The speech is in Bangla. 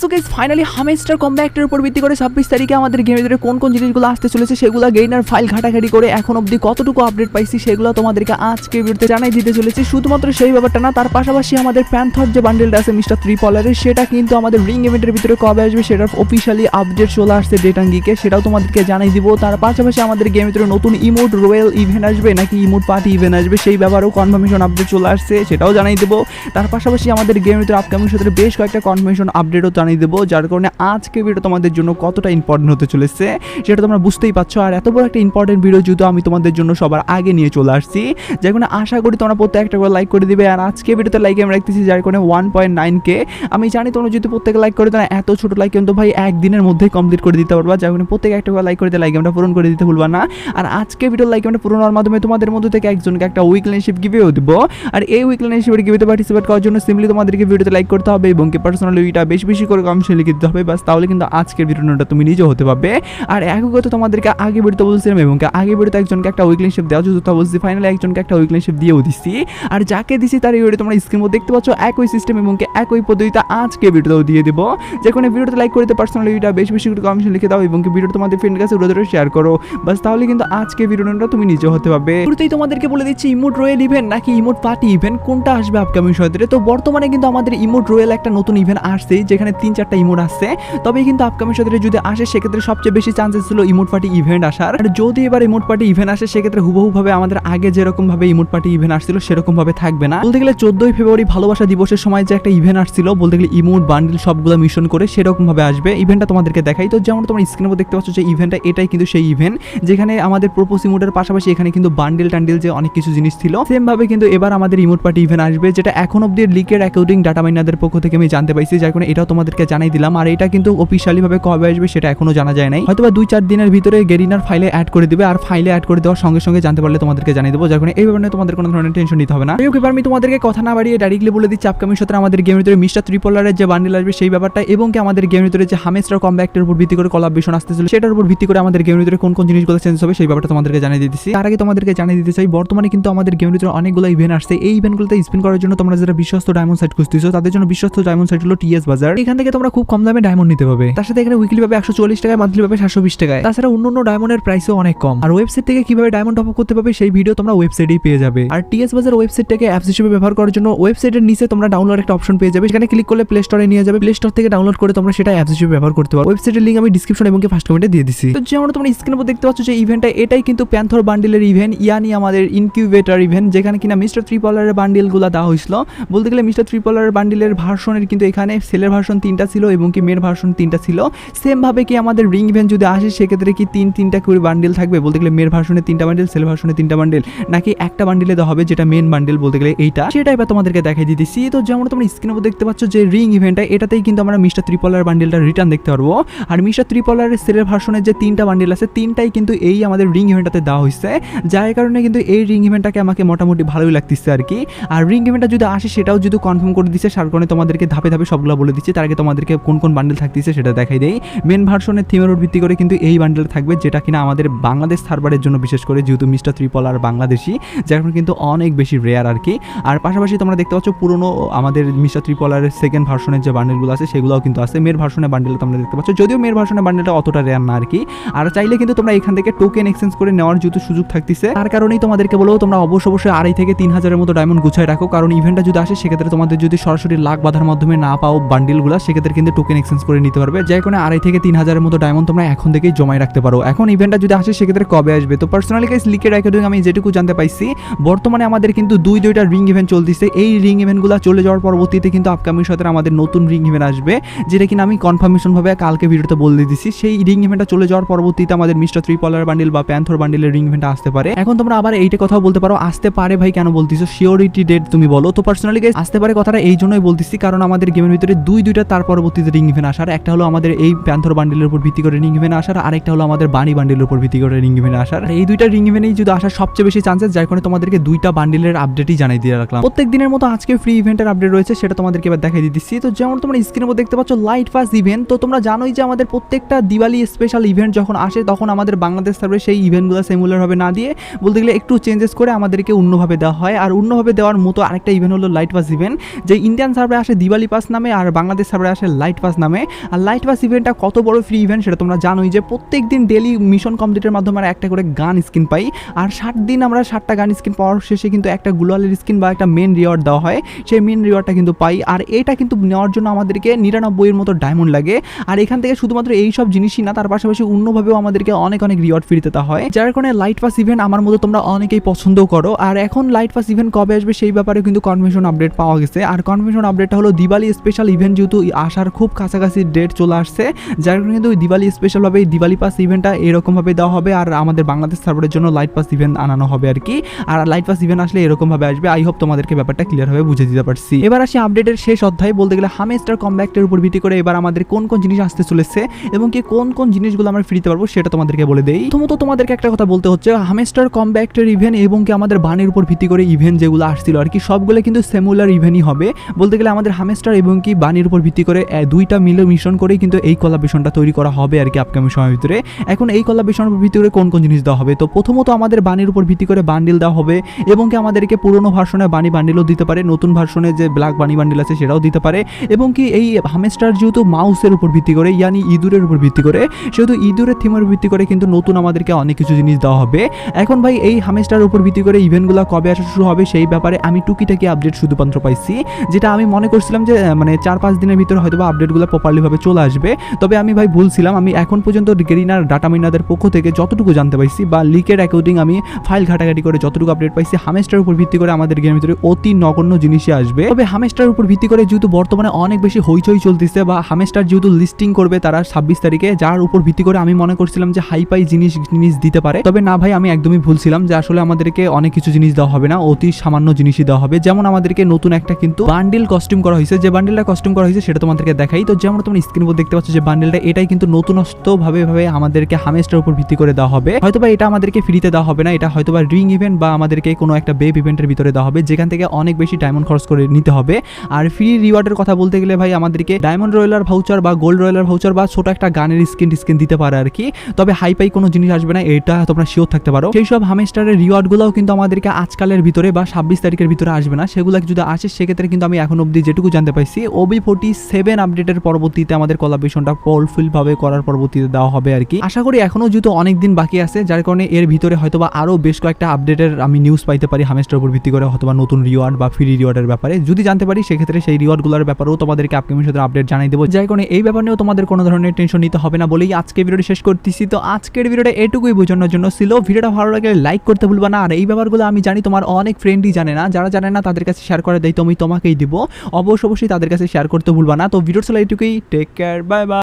সো গাইস ফাইনালি হামেস্টার কম্ব্যাক্টের উপর ভিত্তি করে ছাব্বিশ তারিখে আমাদের গেমের ভিতরে কোন কোন জিনিসগুলো আসতে চলেছে, সেগুলো গেইনার ফাইল ঘাটাঘাটি করে এখন অবধি কতটুকু আপডেট পাইছি সেগুলো তোমাদেরকে আজকে ভিডিওতে জানাই দিতে চলেছি। শুধুমাত্র সেই ব্যাপারটা না, তার পাশাপাশি আমাদের প্যান্থর যে বান্ডেলটা আছে মিস্টার থ্রি পলারের সেটা কিন্তু আমাদের রিং ইভেন্টের ভিতরে কবে আসবে সেটার অফিসিয়ালি আপডেট চলে আসছে ডেটাঙ্গিকে সেটাও তোমাদেরকে জানাই দিব। তার পাশাপাশি আমাদের গেমের ভিতরে নতুন ইমোট রয়্যাল ইভেন্ট আসবে, নাকি ইমোট পার্টি ইভেন্ট আসবে, সেই ব্যাপারেও কনফার্মেশন আপডেট চলে আসছে, সেটাও জানাই দেবো। তার পাশাপাশি আমাদের গেমের ভিতরে আপকামিং সাথে বেশ কয়েকটা কনফার্মেশন আপডেটও জানিয়ে দেবো, যার কারণে আজকে ভিডিও তোমাদের জন্য কতটা ইম্পর্টেন্ট হতে চলেছে, সেটা তোমরা বুঝতেই পারছ। আর এত বড় একটা ইম্পর্টেন্ট ভিডিও যেহেতু আমি তোমাদের জন্য সবার আগে নিয়ে চলে আসছি, যার কারণে আশা করি তোমরা প্রত্যেক একটা করে লাইক করে দিবে। আর আজকে ভিডিওতে লাইক আমি রাখতেছি, যার কারণে ওয়ান পয়েন্ট নাইন কে আমি জানি তোমরা যদি প্রত্যেকে লাইক করে দেন এত ছোট লাইক কিন্তু ভাই একদিনের মধ্যেই কমপ্লিট করে দিতে পারবা। যার কারণে প্রত্যেক একটা করে লাইক করে দিয়ে লাইক আমরা পূরণ করে দিতে ভুলবা না। আর আজকে ভিডিও লাইক আমরা পূরণ হওয়ার মাধ্যমে তোমাদের মধ্যে থেকে একজনকে একটা উইকলিনশিপ গিভেও দেবো। আর এই উইকলিনশিপের গিভেতে পার্টিসিপেট করার জন্য সিম্পলি তোমাদেরকে ভিডিওতে লাইক করতে হবে এবং কি পার্সোনালি ওইটা বেশি বেশি করে কমেন্টে লিখে দিতে হবে, বাস তাহলে কিন্তু আজকের ভিডিওটা তুমি নিজেও হতে পারবে। আর একগত তোমাদেরকে আগে ভিডিওতে বলছিলাম এবং আগে ভিডিওতে একজনকে একটা উইকলিনশিপ দেওয়া যেত বলছি ফাইনালি একজনকে একটা উইকলিনশিপ দিয়েও দিচ্ছি আর যাকে দিছি তার এই ভিডিও তোমরা স্ক্রিন মধ্যে দেখতে পাচ্ছ, একই সিস্টেম এবং একই পদ্ধতিতে আজকে ভিডিওতেও দিয়ে দেবো। যে কোনো ভিডিওতে লাইক করতে পার্সোনালি ওইটা বেশি বেশি করে কমেন্টে লিখে দাও এবং ভিডিও তোমাদের ফ্রেন্ডের কাছে রোদরে শেয়ার করো। বাস তাহলে কিন্তু আজকে ভিডিওটা তুমি নিজে হতে পারবে। শুরুতেই তোমাদেরকে বলে দিচ্ছি ইমোট রয়্যাল ইভেন্ট নাকি ইমোট পার্টি ইভেন্ট কোনটা আসবে আপকামিং সময় তো বর্তমানে কিন্তু আমাদের ইমোট রয়্যাল একটা নতুন ইভেন্ট আসছে, যেখানে তিন চারটা ইমোট আসছে। তবে কিন্তু আপকামিং সময় যদি আসে, সেক্ষেত্রে সবচেয়ে বেশি চান্সেস ছিল ইমোট পার্টি ইভেন্ট আসার। আর যদি এবার ইমোট পার্টি ইভেন্ট আসে, সেক্ষেত্রে হুবহু ভাবে আমাদের আগে যেরকম ভাবে ইমোট পার্টি ইভেন্ট আসছিল সেরকম ভাবে থাকবে না। বলতে গেলে চোদ্দই ফেব্রুয়ারি ভালোবাসা দিবসের সময় যে একটা ইভেন্ট আসছিল, বলতে গেলে ইমোট বান্ডিল সবগুলো মিশন করে সেরকম ভাবে আসবে ইভেন্টটা তোমাদেরকে দেখাই। তো যেমন তোমার স্ক্রিনে দেখতে পাচ্ছ যে ইভেন্টটা এটাই কিন্তু সেই ইভেন্ট যেখানে আমাদের প্রোপোস ইমোটের পাশাপাশি এখানে কিন্তু বান্ডিল টান্ডিল যে অনেক কিছু জিনিস ছিল সেম ভাবে কিন্তু এবার আমাদের ইমোট পার্টি ইভেন্ট আসবে, যেটা এখন অব্দি লিকের অ্যাকাউন্টিং ডাটা মাইনাদের পক্ষ থেকে আমি জানতে পাইছি। যার কারণে এটাও তোমাদেরকে জানাই দিলাম, আর এটা কিন্তু অফিসিয়ালি ভাবে কবে আসবে সেটা এখনও জানা যায় নাই। হয়তো দুই চার দিনের ভিতরে গেরিনার ফাইলে অ্যাড করে দিবে, আর ফাইলে অ্যাড করে দেওয়ার সঙ্গে সঙ্গে জানতে পারলে তোমাদেরকে জানিয়ে দেবো, যার এই ব্যাপারে তোমাদের কোনো ধরনের টেনশন নিতে হবে না। ওকে আমি তোমাদেরকে কথা না বাড়িয়ে ডাইরেক্টলি বলে দিচ্ছি আপকামিং সাথে আমাদের গেমের ভিতরে মিস্টার ত্রিপলারের যে বান্ডিল আসবে সেই ব্যাপারটা, এবং কি আমাদের গেমের ভিতরে যে হামেস্টার কম্ব্যাক্টের উপর ভিত্তি করে কলাবেশন আসতেছিল, সেটার উপর ভিত্তি করে আমাদের গেমের ভিতরে কোন কোন জিনিসগুলো চেঞ্জ হবে সেই ব্যাপারটা তোমাদেরকে জানিয়ে দিতেছি। তার আগে তোমাদেরকে জানিয়ে দিতে চাই, বর্তমানে কিন্তু আমাদের গেমের ভিতরে অনেকগুলো ইভেন্ট আসছে। এই ইভেন্টগুলোতে স্পিন করার জন্য তোমরা যারা বিশ্বস্ত ডায়মন্ড সাইট খুঁজতেছো, তাদের জন্য বিশ্বস্ত ডায়মন্ড সাইট হলো টিএস বাজার এখান থেকে তোমরা খুব কম দামে ডায়মন্ড নিতে পাবে তার সাথে এখানে উইকলি ভাবে একশো চল্লিশ টাকায় মান্থলি ভাবে সাতশো বিশ টাকায়। তাছাড়া অন্য অন্য ডায়মন্ডের প্রাইসও অনেক কম। আর ওয়েবসাইট থেকে কীভাবে ডায়মন্ড টপ করতে পারবে, সেই ভিডিও তোমরা ওয়েবসাইটেই পেয়ে যাবে। আর টিএস বাজার ওয়েবসাইটটাকে অ্যাপস হিসেবে ব্যবহার করার জন্য ওয়েবসাইটের নিচে তোমরা ডাউনলোড একটা অপশন পেয়ে যাবে। সেখানে ক্লিক করলে প্লে স্টোরে নিয়ে যাবে। প্লে স্টোর থেকে ডাউনলোড করে তোমরা সেটা অ্যাপস হিসেবে ব্যবহার করতে পারো। ওয়েবসাইটের লিঙ্ক আমি ডিসক্রিপশন এবং ফার্স্ট কমেন্টে দিয়ে দিচ্ছি তো যেমন তোমরা স্ক্রিনের উপর দেখতে পাচ্ছ যে ইভেন্টটা এটাই কিন্তু প্যান্থর বান্ডিলের ইভেন্ট ইয়ানি আমাদের ইনকিউবেটার ইভেন্ট যেখানে কিনা মিস্টার ত্রিপলারের বান্ডিলগুলো দেওয়া হয়েছিল। বলতে গেলে মিস্টার ত্রিপলারের বান্ডিলের ভার্সনের কিন্তু এখানে সেলের ভার্সন তিনটা ছিল এবং কি মেয়ের ভার্সন তিনটা ছিল। সেমভাবে কি আমাদের রিং ইভেন্ট যদি আসে, সেক্ষেত্রে কি তিন, তিনটা করে বান্ডিল থাকবে? বলতে গেলে মেয়ের ভার্সনে তিনটা বান্ডিল সেল ভার্সনে তিনটা বান্ডিল নাকি একটা বান্ডিলে দেওয়া হবে যেটা মেন বান্ডিল বলতে গেলে এইটা? সেটাই বা তোমাদেরকে দেখাই দিতেছি। তো যেমন তোমরা স্ক্রিনের উপর দেখতে পাচ্ছ যে রিং ইভেন্টটা এটাতেই কিন্তু আমরা মিস্টার ত্রিপলার বান্ডিলটা রিটার্ন দেখতে পারব। আর মিস্টার ত্রিপলারের সেলের ভার্সনের যে তিনটা বান্ডিল আছে, তিনটাই কিন্তু এই আমাদের রিং ইভেন্টটাতে দেওয়া হয়েছে যার কারণে কিন্তু এই রিং ইভেন্টটাকে আমাকে মোটামুটি ভালোই লাগতেছে আর কি। আর রিং ইভেন্টটা যদি আসে, সেটাও যদি কনফার্ম করে দিচ্ছে সার কারণে তোমাদেরকে ধাপে ধাপে সবগুলো বলে দিচ্ছে। তার আগে তোমাদেরকে কোন কোন বান্ডেল থাকতেছে সেটা দেখাই দেই। মেন ভার্সনের থিমের উপর ভিত্তি করে কিন্তু এই বান্ডেল থাকবে যেটা কিনা আমাদের বাংলাদেশ সার্ভারের জন্য বিশেষ করে যেহেতু মিস্টার ত্রিপল আর বাংলাদেশি, যার কিন্তু অনেক বেশি রেয়ার আর কি। আর পাশাপাশি তোমরা দেখতে পাচ্ছ পুরনো আমাদের মিস্টার ত্রিপলারের সেকেন্ড ভার্সনের যে বান্ডেলগুলো আছে সেগুলোও কিন্তু আছে। মেয়ের ভার্সনের বান্ডেল তোমরা দেখতে পাচ্ছ। যদিও মেয়ের ভার্সনের বান্ডেলটা অতটা রেয়ার না আর কি। আর চাইলে কিন্তু তোমরা এখান থেকে টোকেন এক্সচেঞ্জ করে নেওয়ার যেহেতু সুযোগ থাকতেছে, তার কারণেই তোমাদেরকে বলব তোমরা অবশ্য অবশ্যই আড়াই থেকে তিন হাজারের মতো ডায়মন্ড গুছায় রাখো। কারণ ইভেন্টটা যদি আসে, সেক্ষেত্রে তোমাদের যদি সরাসরি লাখ বাধার মাধ্যমে না পাও বান্ডিলগুলো সেক্ষেত্রে কিন্তু টোকেন এক্সচেঞ্জ করে নিতে পারবে। যাই কোনো আড়াই থেকে তিন হাজারের মতো ডায়মন্ড তোমরা এখন থেকেই জমাই রাখতে পারো। এখন ইভেন্টটা যদি আসে, সেক্ষেত্রে কবে আসবে? তো পার্সোনালি গাইস লিকের অ্যাকাউন্টিং আমি যেটুকু জানতে পাইছি, বর্তমানে আমাদের কিন্তু দুই দুইটা রিং ইভেন্ট চলতেছে। এই রিং ইভেন্টগুলো চলে যাওয়ার পরবর্তীতে কিন্তু আপকামিং সাথে আমাদের নতুন রিং ইভেন্ট আসবে, যেটা কিনা আমি কনফার্মেশন ভাবে কালকে ভিডিওতে বলে দিচ্ছি সেই রিং ইভেন্টটা চলে যাওয়ার পরবর্তীতে আমাদের মিস্টার থ্রি পলার বান্ডিল বা প্যান্থর বান্ডিলের রিং ইভেন্ট আসতে পারে। এখন তোমরা আবার এইটা কথা বলতে পারো, আসতে পারে ভাই কেন বলতেছো? শিওরিটি ডেট তুমি বলো। তো পার্সোনালি গাইস আসতে পারে কথাটা এই জন্যই বলতেছি, কারণ আমাদের গেমের ভিতরে দুই দুইটা পরবর্তীতে রিং ইভেন্ট আসার, একটা হলো আমাদের এই প্যান্থর বান্ডিলের উপর ভিত্তি করে রিং ইভেন্ট আসার আরেকটা হলো আমাদের বাণী বান্ডিলের উপর ভিত্তি করে রিং ইভেন্ট আসার। এই দুইটা রিং ইভেন্টেই যদি আসার সবচেয়ে বেশি চান্সেস যার কারণে তোমাদেরকে দুইটা বান্ডিলের আপডেটই জানাই দিয়ে রাখলাম। প্রত্যেক দিনের মতো আজকে ফ্রি ইভেন্টের আপডেট রয়েছে, সেটা তোমাদেরকে এবার দেখাই দিচ্ছি। তো যেমন তোমরা স্ক্রিনের মধ্যে দেখতে পাচ্ছ লাইট ফাস্ট ইভেন্ট তো তোমরা জানোই যে আমাদের প্রত্যেকটা দিওয়ালি স্পেশাল ইভেন্ট যখন আসে, তখন আমাদের বাংলাদেশ সার্ভে সেই ইভেন্টগুলো সেমুলারভাবে না দিয়ে, বলতে গেলে একটু চেঞ্জেস করে আমাদেরকে অন্যভাবে দেওয়া হয়। আর অন্যভাবে দেওয়ার মতো আরেকটা ইভেন্ট হলো লাইট পাস ইভেন্ট যে ইন্ডিয়ান সার্ভে আসে দিওয়ালি পাস নামে, আর বাংলাদেশ সার্ভে আসে লাইট পাস নামে। আর লাইট পাস ইভেন্টটা কত বড় ফ্রি ইভেন্ট সেটা তোমরা জানোই যে প্রত্যেক দিন ডেলি মিশন কমপ্লিটের মাধ্যমে আমরা একটা করে গান স্কিন পাই। আর ষাট দিন আমরা ষাটটা গান স্কিন পাওয়ার শেষে কিন্তু একটা গ্লোয়ালের স্কিন বা একটা মেন রিওয়ার্ড দেওয়া হয়। সেই মেন রিওয়ার্ডটা কিন্তু পাই। আর এটা কিন্তু নেওয়ার জন্য আমাদেরকে নিরানব্বইয়ের মতো ডায়মন্ড লাগে। আর এখান থেকে শুধুমাত্র এই সব জিনিসই না, তার পাশাপাশি অন্যভাবেও আমাদেরকে অনেক অনেক রিওয়ার্ড ফ্রি দিতে হয়। যার কারণে লাইট পাস ইভেন্ট আমার মতো তোমরা অনেকেই পছন্দ করো। আর এখন লাইট পাস ইভেন্ট কবে আসবে সেই ব্যাপারে কিন্তু কনভেনশন আপডেট পাওয়া গেছে। আর কনভেনশন আপডেটটা হলো দিওয়ালি স্পেশাল ইভেন্ট যেহেতু আসার খুব কাছাকাছি ডেট চলে আসছে, যার কারণে কিন্তু ওই দিওয়ালি স্পেশালভাবে এই দিওয়ালি পাস ইভেন্টটা এরকমভাবে দেওয়া হবে আর আমাদের বাংলাদেশ সার্ভারের জন্য লাইট পাস ইভেন্ট আনানো হবে আর কি। আর লাইট পাস ইভেন্ট আসলে এরকমভাবে আসবে। আই হোপ তোমাদেরকে ব্যাপারটা ক্লিয়ারভাবে বুঝে দিতে পারছি। এবার আসি আপডেটের শেষ অধ্যায়। বলতে গেলে হামেস্টার কমব্যাক্টের উপর ভিত্তি করে এবার আমাদের কোন কোন জিনিস আসতে চলেছে এবং কি কোন কোন জিনিসগুলো আমরা ফ্রিতে পারব সেটা তোমাদেরকে বলে দেই। প্রথমত তোমাদেরকে একটা কথা বলতে হচ্ছে হামেস্টার কমব্যাক্টের ইভেন্ট এবং কি আমাদের বানের উপর ভিত্তি করে ইভেন্ট যেগুলো আসছিল আর কি, সবগুলো কিন্তু সেমুলার ইভেন্টই হবে। বলতে গেলে আমাদের হামেস্টার এবং কি বানির উপর ভিত্তি করে দুইটা মিলে মিশ্রণ করেই কিন্তু এই কলাবেশনটা তৈরি করা হবে আর কি আপকামিং সময়ের ভিতরে। এখন এই কলাবেশনের উপর ভিত্তি করে কোন কোন জিনিস দেওয়া হবে? তো প্রথমত আমাদের বানির উপর ভিত্তি করে বান্ডিল দেওয়া হবে এবং কি আমাদেরকে পুরোনো ভার্সনে বানি বান্ডিলও দিতে পারে, নতুন ভার্সনে যে ব্ল্যাক বানি বান্ডিল আছে সেটাও দিতে পারে এবং কি এই হামেস্টার যেহেতু মাউসের উপর ভিত্তি করে, ইয়ানি ইঁদুরের উপর ভিত্তি করে, সেহেতু ইঁদুরের থিমের ভিত্তি করে কিন্তু নতুন আমাদেরকে অনেক কিছু জিনিস দেওয়া হবে। এখন ভাই এই হামেস্টার উপর ভিত্তি করে ইভেন্টগুলো কবে আসা শুরু হবে সেই ব্যাপারে আমি টুকিটাকি আপডেট শুধুমাত্র পাইছি, যেটা আমি মনে করছিলাম যে মানে চার পাঁচ দিনের ভিতরে হয়তো বা আপডেটগুলো প্রপারলিভাবে চলে আসবে। তবে আমি ভাই ভুলছিলাম আমি এখন পর্যন্ত গেরিনার ডাটা মিনাদের পক্ষ থেকে যতটুকু জানতে পাইছি বা লিকের অ্যাকর্ডিং আমি ফাইল ঘাটাঘাটি করে যতটুকু আপডেট পাইছি হামেস্টার উপর ভিত্তি করে আমাদের গেমের ভিতরে অতি নগণ্য জিনিসই আসবে। তবে হামেস্টার উপর ভিত্তি করে যেহেতু বর্তমানে অনেক বেশি হইচই চলতেছে বা হামেস্টার যেহেতু লিস্টিং করবে তারা ছাব্বিশ তারিখে, যার উপর ভিত্তি করে আমি মনে করছিলাম যে হাইপাই জিনিস জিনিস দিতে পারে। তবে না ভাই, আমি একদমই ভুলছিলাম যে আসলে আমাদেরকে অনেক কিছু জিনিস দেওয়া হবে না, অতি সামান্য জিনিসই দেওয়া হবে। যেমন আমাদেরকে নতুন একটা কিন্তু বান্ডিল কস্টিউম করা হয়েছে যে বান্ডিলটা কস্টিউম করা হয়েছে সেটা তোমাদেরকে দেখাই। তো যেমন তোমরা স্ক্রিন উপর দেখতে পাচ্ছ যে বান্ডিলটা এটাই কিন্তু নতুনত্ব ভাবে ভাবে আমাদেরকে হামেস্টার উপর ভিত্তি করে দেওয়া হবে। হয়তোবা এটা আমাদেরকে ফ্রিতে দেওয়া হবে না, এটা হয়তোবা রিং ইভেন্ট বা আমাদেরকে কোনো একটা বেব ইভেন্টের ভিতরে দেওয়া হবে, যেখান থেকে অনেক বেশি ডায়মন্ড খরচ করে নিতে হবে। আর ফ্রি রিওয়ার্ডের কথা বলতে গেলে ভাই, আমাদেরকে ডায়মন্ড রয়্যালার ভাউচার বা গোল্ড রয়্যালার ভাউচার বা ছোট একটা গানের স্কিন স্কিন দিতে পারে আর কি। তবে হাই পাই কোনো জিনিস আসবে না, এটা তোমরা শিওর থাকতে পারো। সেই সব হামেস্টারের রিওয়ার্ডগুলোও কিন্তু আমাদেরকে আজকালের ভিতরে বা ছাব্বিশ তারিখের ভিতরে আসবে না। সেগুলো যদি আসে, সেক্ষেত্রে কিন্তু আমি এখন অবধি যেটুকু জানতে পাইছি ওবি ফোর্টি সেভেন আপডেটের পরবর্তীতে আমাদের কলাবেশনটা ফুলফিল ভাবে করার পরবর্তীতে দেওয়া হবে আর কি। আশা করি এখনও যেহেতু অনেক দিন বাকি আছে, যার কারণে এর ভিতরে হয়তোবা আরও বেশ কয়েকটা আপডেটের আমি নিউজ পাইতে পারি হামেস্টার উপর ভিত্তি করে হয়তোবা নতুন রিওয়ার্ড বা ফ্রি রিওয়ার্ডের ব্যাপারে। যদি জানতে পারি, সেক্ষেত্রে সেই রিওয়ার্ডগুলোর ব্যাপারেও তোমাদেরকে আপকামিং সাথে আপডেট জানাই দেবো। যার কারণে এই ব্যাপার নিয়েও তোমাদের কোনো ধরনের টেনশন নিতে হবে না বলেই আজকে ভিডিওটি শেষ করতেছি। তো আজকের ভিডিওটা এটুকুই বোঝানোর জন্য, ছিল ভিডিওটা ভালো লাগলে লাইক করতে ভুলবা না। আর এই ব্যাপারগুলো আমি জানি তোমার অনেক ফ্রেন্ডই জানে না। যারা জানে না, তাদের কাছে শেয়ার করে দেয় তো আমি তোমাকেই দিব। অবশ্য অবশ্যই তাদের কাছে শেয়ার করতে ভুলবা না। তো ভিডিও ছিল এইটুকুই। Take care bye bye